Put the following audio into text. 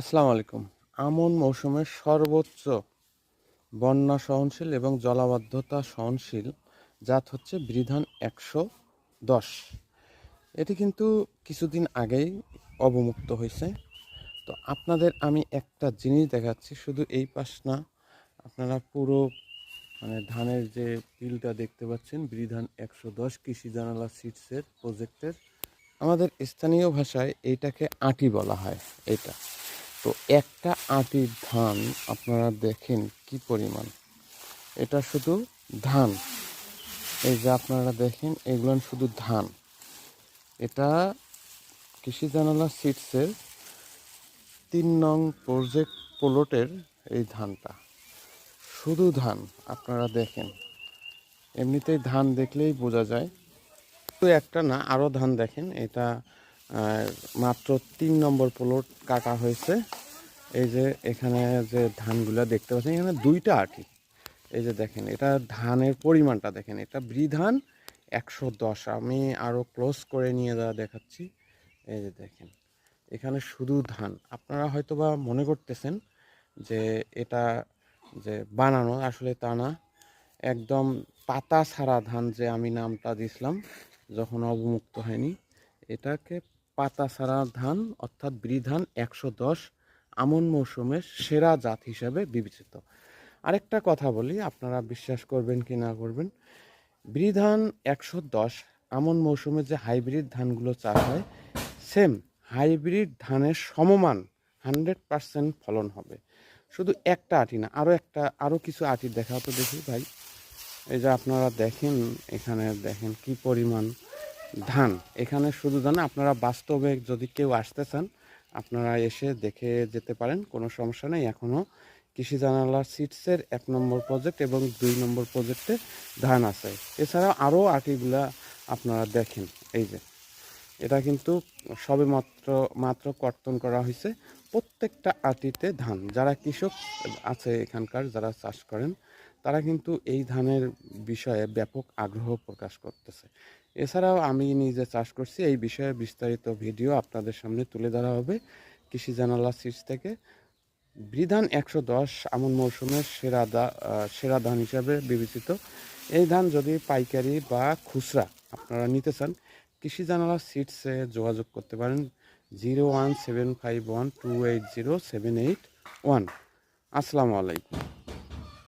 আসসালামু আলাইকুম। আমন মৌসুমের সর্বোচ্চ বন্যা সহনশীল এবং জলাবদ্ধতা সহনশীল জাত হচ্ছে বৃধান একশো দশ। এটি কিন্তু কিছুদিন আগেই অবমুক্ত হয়েছে। তো আপনাদের আমি একটা জিনিস দেখাচ্ছি, শুধু এই পাশ না, আপনারা পুরো মানে ধানের যে পিলটা দেখতে পাচ্ছেন, বৃধান একশো দশ কৃষি জানালা সিটসের প্রজেক্টের, আমাদের স্থানীয় ভাষায় এইটাকে আটি বলা হয়, এটা। তো একটা আটির ধান আপনারা দেখেন কি পরিমাণ। এটা শুধু ধান। এই যে আপনারা দেখেন এগুলো শুধু ধান। এটা কৃষি জানালা সিটসের তিন নং প্রজেক্ট প্লটের এই ধানটা। শুধু ধান, আপনারা দেখেন। এমনিতেই ধান দেখলেই বোঝা যায়। তো একটা না আরও ধান দেখেন। এটা মাত্র তিন নম্বর প্লট কাটা হয়েছে। এই যে এখানে যে ধানগুলা দেখতে পাচ্ছেন, এখানে দুইটা আটি। এই যে দেখেন, এটা ধানের পরিমাণটা দেখেন, এটা বৃধান একশো দশ। আমি আরও ক্লোজ করে নিয়ে যাওয়া দেখাচ্ছি। এই যে দেখেন, এখানে শুধু ধান। আপনারা হয়তো বা মনে করতেছেন যে এটা যে বানানো, আসলে তা না। একদম পাতা ছাড়া ধান যে আমি নামটা দিছিলাম, যখন অবমুক্ত হয়নি, এটাকে পাতা ছাড়া ধান, অর্থাৎ বৃধান একশো দশ আমন মৌসুমের সেরা জাত হিসাবে বিবেচিত। আরেকটা কথা বলি, আপনারা বিশ্বাস করবেন কি না করবেন। বৃধান একশো দশ আমন মৌসুমে যে হাইব্রিড ধানগুলো চাষ হয়, সেম হাইব্রিড ধানের সমমান হান্ড্রেড পার্সেন্ট ফলন হবে। শুধু একটা আটি না আরও একটা আরও কিছু আটি দেখা তো দেখি ভাই। এই যে আপনারা দেখেন, এখানে দেখেন কি পরিমাণ ধান। এখানে শুধু ধান, আপনারা বাস্তবে যদি কেউ আসতে চান, আপনারা এসে দেখে যেতে পারেন, কোনো সমস্যা নেই। এখনও কৃষি জানালা সিটসের এক নম্বর প্রজেক্ট এবং দুই নম্বর প্রজেক্টে ধান আছে। এছাড়া আরও আটিগুলা আপনারা দেখেন, এই যে। এটা কিন্তু সবে মাত্র মাত্র কর্তন করা হয়েছে। প্রত্যেকটা আটিতে ধান, যারা কৃষক আছে এখানকার, যারা চাষ করেন, তারা কিন্তু এই ধানের বিষয়ে ব্যাপক আগ্রহ প্রকাশ করতেছে। এছাড়াও আমি নিজে চাষ করছি, এই বিষয়ে বিস্তারিত ভিডিও আপনাদের সামনে তুলে ধরা হবে কৃষি জানালা সিটস থেকে। বৃধান একশো দশ আমন মৌসুমের সেরা দা সেরা ধান হিসাবে বিবেচিত। এই ধান যদি পাইকারি বা খুচরা আপনারা নিতে চান কৃষি জানালা সিটসে যোগাযোগ করতে পারেন zero one seven five one two eight zero seven eight one আসসালামু আলাইকুম।